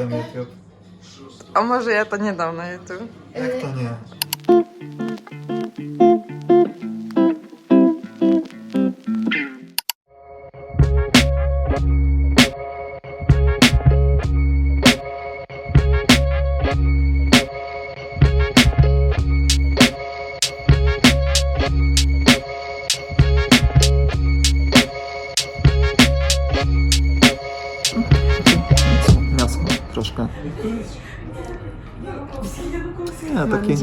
Оглядом YouTube. А може я то недавно YouTube? Як то ні? Не, такий,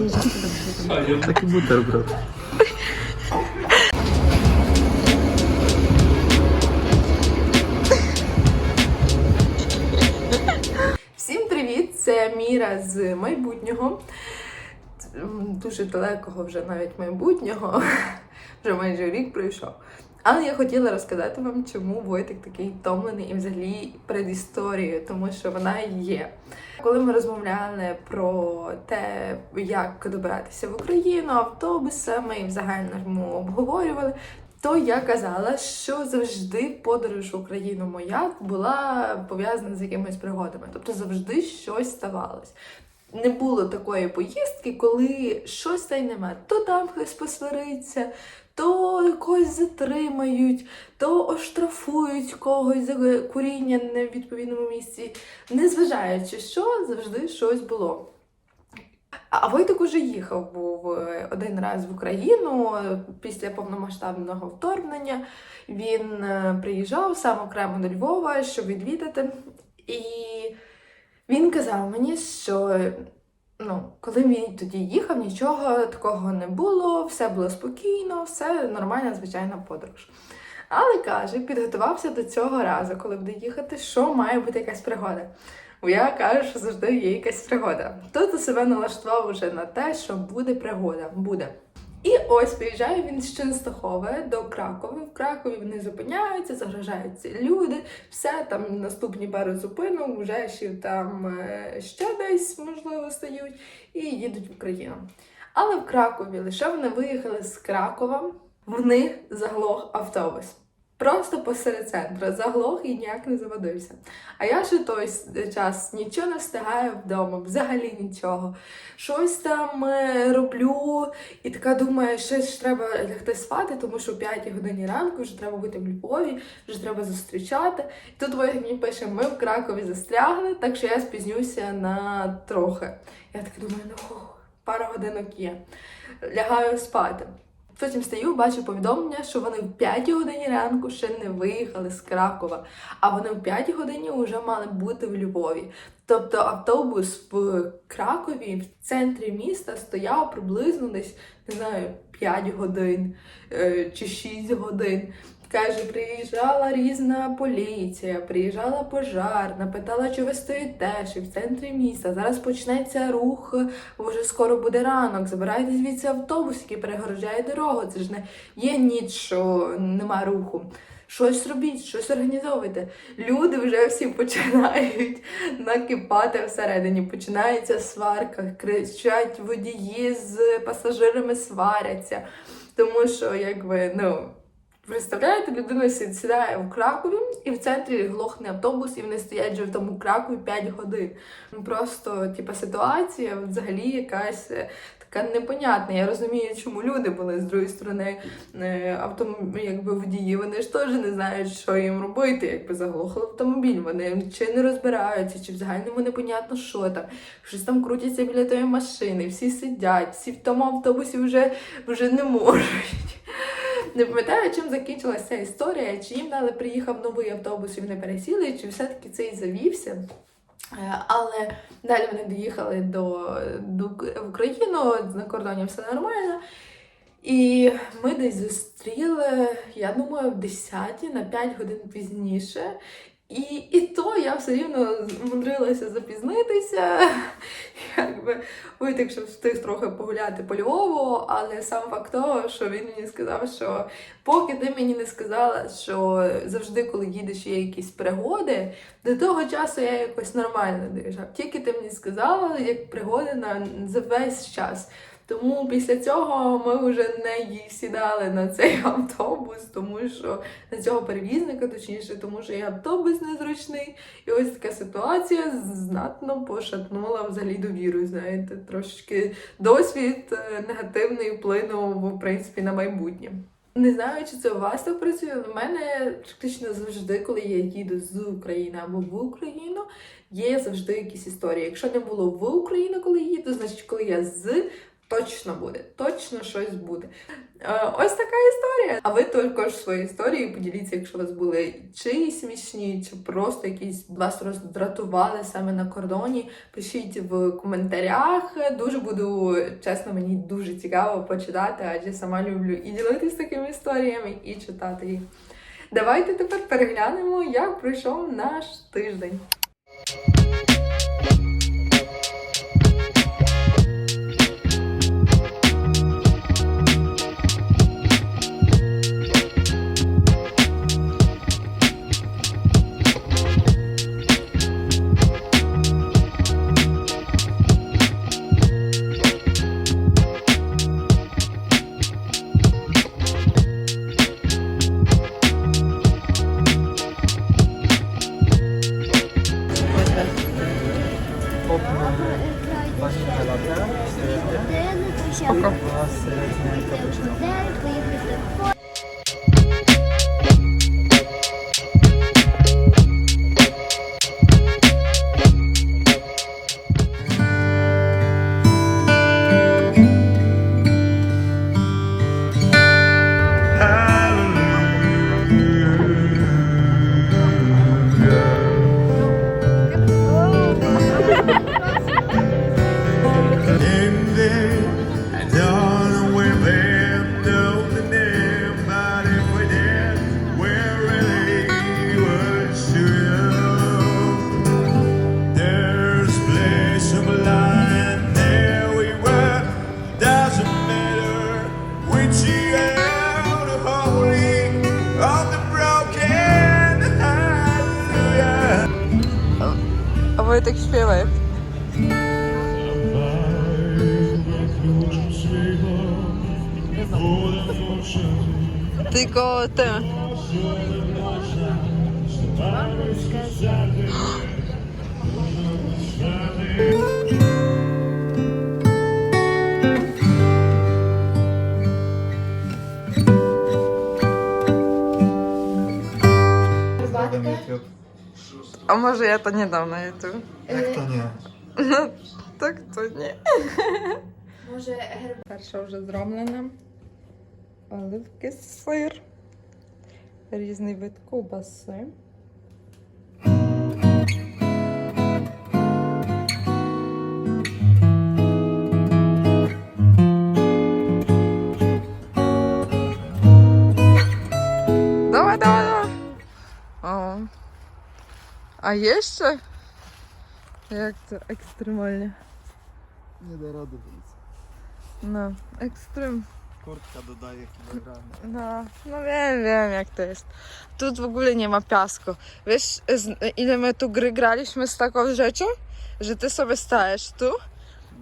такий бутерброд. Всім привіт! Це Міра з майбутнього. Дуже далекого вже навіть майбутнього. Вже майже рік пройшов. Але я хотіла розказати вам, чому Войтик такий втомлений і взагалі предісторію, тому що вона є. Коли ми розмовляли про те, як добиратися в Україну автобусами і в загальному обговорювали, то я казала, що завжди подорож в Україну моя була пов'язана з якимись пригодами. Тобто завжди щось ставалось. Не було такої поїздки, коли щось та й нема. То там хтось посвариться, то когось затримають, то оштрафують когось за куріння не в відповідному місці. Незважаючи що, завжди щось було. А Войтик уже їхав був е, один раз в Україну після повномасштабного вторгнення. Він е, приїжджав сам окремо до Львова, щоб відвідати. І він казав мені, що ну, коли він тоді їхав, нічого такого не було, все було спокійно, все нормальна, звичайна подорож. Але каже, підготувався до цього разу, коли буде їхати, що має бути якась пригода. Бо я кажу, що завжди є якась пригода. Тут себе налаштував уже на те, що буде пригода. Буде. І ось приїжджає він з Ченстахова до Кракова. В Кракові вони зупиняються, загрожаються люди. Все там наступні пару зупинок, вже ще там е, ще десь можливо стають і їдуть в Україну. Але в Кракові лише вони виїхали з Кракова, в них заглох автобус. Просто посеред центру заглох і ніяк не заводився. А я ще той час нічого не встигаю вдома, взагалі нічого. Щось там е, роблю, і така думаю, ще ж треба лягти спати, тому що о 5 годині ранку вже треба бути в Львові, вже треба зустрічати. І тут мені пише, ми в Кракові застрягли, так що я спізнюся на трохи. Я така думаю, ну пара годинок є. Лягаю спати. Потім стаю, бачу повідомлення, що вони в 5 годині ранку ще не виїхали з Кракова, а вони в 5 годині вже мали бути в Львові. Тобто автобус в Кракові в центрі міста стояв приблизно десь не знаю 5 годин е, чи 6 годин. Каже, приїжджала різна поліція, приїжджала пожарна, питала, чи ви стоїте, чи в центрі міста. Зараз почнеться рух, бо вже скоро буде ранок. Забирайте звідси автобус, який перегорожає дорогу. Це ж не є ніч, що нема руху. Щось робіть, щось організовуйте. Люди вже всі починають накипати всередині. Починається сварка, кричать водії з пасажирами сваряться. Тому що, якби, ну. Представляєте, людина сі- сідає в Кракові і в центрі глохне автобус, і вони стоять вже в тому Кракові 5 годин. Ну просто, типа, ситуація взагалі якась е, така непонятна. Я розумію, чому люди були з другої сторони е, автом... якби водії. Вони ж теж не знають, що їм робити, якби заглохли автомобіль. Вони чи не розбираються, чи в загальному непонятно, що там. Щось там крутяться біля тої машини, всі сидять, всі в тому автобусі вже, вже не можуть. Не пам'ятаю, чим закінчилася ця історія, чи їм дали приїхав новий автобус і вони пересіли, чи все-таки цей завівся. Е, Але далі вони доїхали до, до в Україну, на кордоні все нормально. І ми десь зустріли, я думаю, в 10 на 5 годин пізніше. І, і то я все рівно змудрилася запізнитися. Якби Войтик ще встиг трохи погуляти по Львову, але сам факт того, що він мені сказав, що поки ти мені не сказала, що завжди, коли їдеш, є якісь пригоди, до того часу я якось нормально доїжджав. Тільки ти мені сказала, як пригоди на за весь час. Тому після цього ми вже не сідали на цей автобус, тому що на цього перевізника, точніше, тому що і автобус незручний. І ось така ситуація знатно пошатнула взагалі довіру. Знаєте, трошечки досвід е, негативний вплинув в принципі на майбутнє. Не знаю, чи це у вас так працює. але в мене практично завжди, коли я їду з України або в Україну, є завжди якісь історії. Якщо не було в Україну, коли їду, значить, коли я з. Точно буде, точно щось буде. Е, ось така історія. А ви також свої історії поділіться, якщо у вас були чи смішні, чи просто якісь вас роздратували саме на кордоні. Пишіть в коментарях. Дуже буду чесно, мені дуже цікаво почитати, адже сама люблю і ділитись такими історіями, і читати їх. Давайте тепер переглянемо, як пройшов наш тиждень. А Войtek śpiewa. Tylko te. A może ja to nie dam na YouTube? Ну, to nie? ні. tak to nie. Може, герб Перша вже зроблена. Оливки сир. Різний вид ковбаси. A jeszcze? Jak to ekstremalnie. Nie da rady wyjść. No, ekstrem. Kurtka dodaje kilogramy. No, no wiem, wiem jak to jest. Tu w ogóle nie ma piasku. Wiesz, ile my tu gry graliśmy z taką rzeczą? Że ty sobie stajesz tu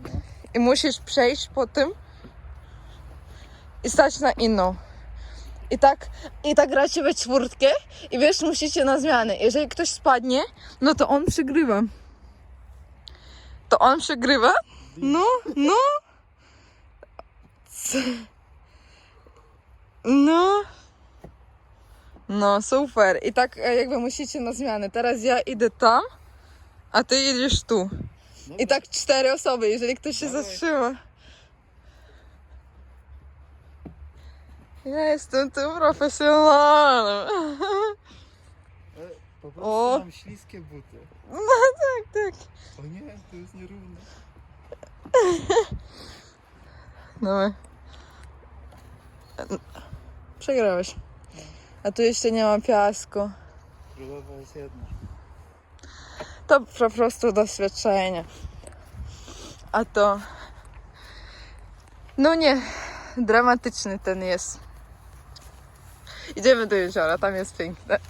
no. i musisz przejść po tym i stać na inną. I tak, I tak gracie we czwórtkę i wiesz, musicie na zmianę. Jeżeli ktoś spadnie, no to on przegrywa. To on przegrywa? No, no. No. No, super. I tak e, jakby musicie na zmianę. Teraz ja idę tam, a ty jedziesz tu. I tak cztery osoby, jeżeli ktoś się zatrzyma. Ja jestem tu profesjonalem. Po prostu O! mam śliskie buty. Tak, tak. O nie, to jest nierówne. Dawaj. Przegrałeś. A tu jeszcze nie ma piasku. Królowa jest jedna. To po prostu doświadczenie. A to. No nie, dramatyczny ten jest. Idziemy do jeziora, tam jest piękne.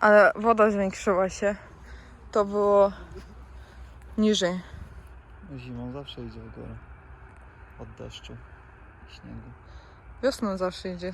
Ale woda zwiększyła się. To było niżej. Zimą zawsze idzie w górę. Od deszczu i śniegu. Wiosną zawsze idzie.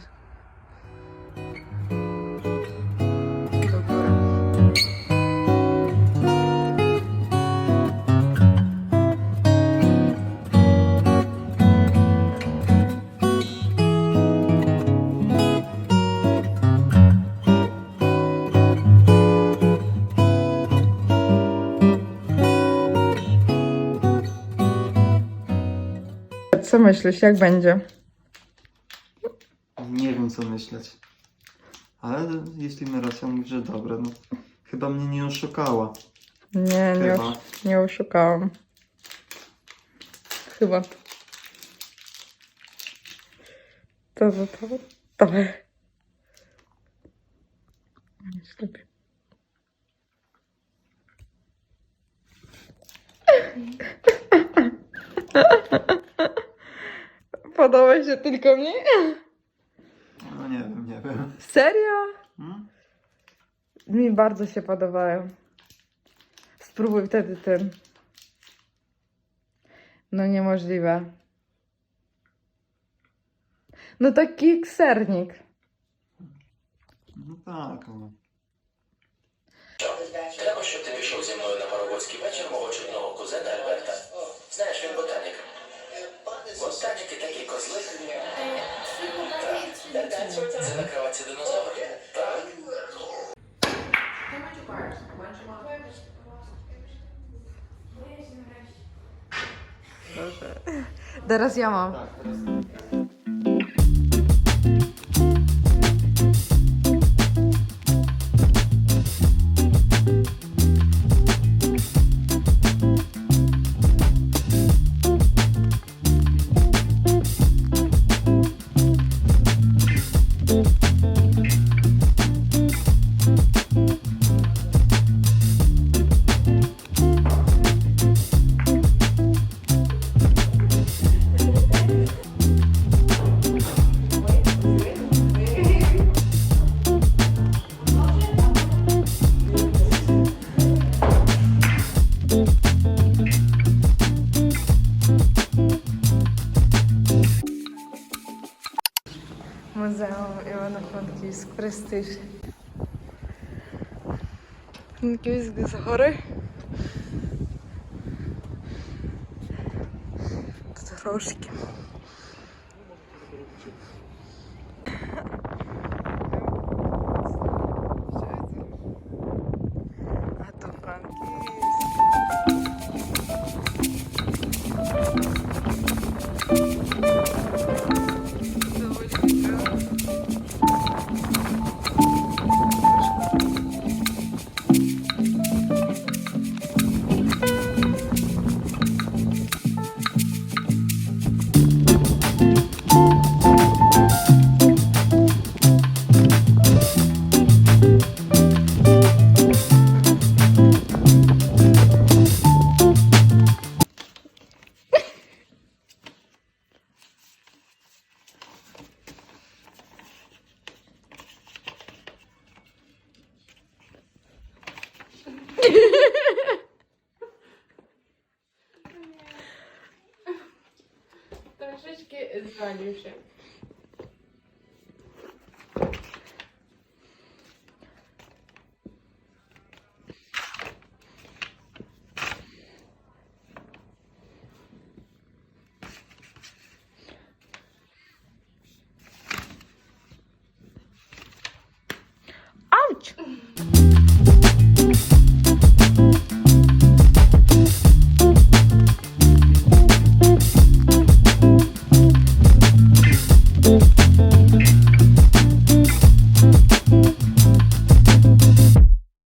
Co myślisz, jak będzie? Nie wiem co myśleć. Ale jeśli Merasia mówi, że dobre, no chyba mnie nie oszukała. Nie, nie, Chyba. osz- nie oszukałam. Chyba. To, to, to. Dawaj. Jest lepiej. Podoba się tylko mnie? No nie wiem, nie wiem. Serio? Hmm? Mi bardzo się podobają. Spróbuj wtedy tym. No niemożliwe. No taki ksernik. No tak, no. Jakoś się ty wyszł ze mną na parowolski beczek mojego czynnego kuzyna Alberta. Znasz ten botanik. Ботаніки такі козли. Це на кроватці динозаврів. Так. Teraz ja mam. Престиж. Франківськ з гори. Тут. Трошечки звалюше.